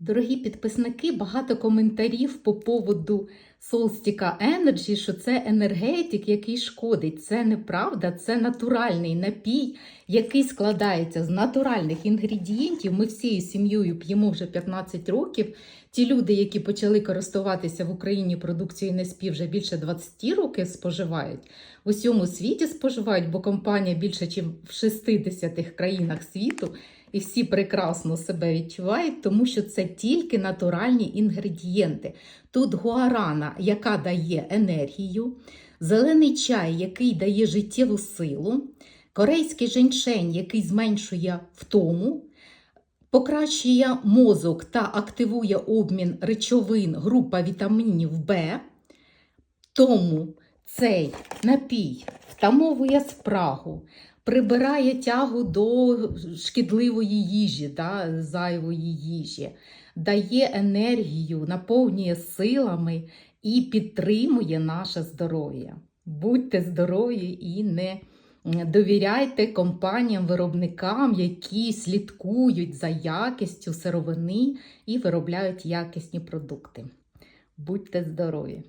Дорогі підписники, багато коментарів по поводу Solstica Energy, що це енергетик, який шкодить. Це неправда, це натуральний напій, який складається з натуральних інгредієнтів. Ми всією сім'єю п'ємо вже 15 років. Ті люди, які почали користуватися в Україні продукцією Неспі, вже більше 20 років споживають. В усьому світі споживають, бо компанія більше, ніж в 60 країнах світу. І всі прекрасно себе відчувають, тому що це тільки натуральні інгредієнти. Тут гуарана, яка дає енергію, зелений чай, який дає життєву силу, корейський женьшень, який зменшує втому, покращує мозок та активує обмін речовин, група вітамінів Б. Тому цей напій втамовує спрагу, прибирає тягу до шкідливої їжі, да, зайвої їжі, дає енергію, наповнює силами і підтримує наше здоров'я. Будьте здорові і не довіряйте компаніям-виробникам, які слідкують за якістю сировини і виробляють якісні продукти. Будьте здорові!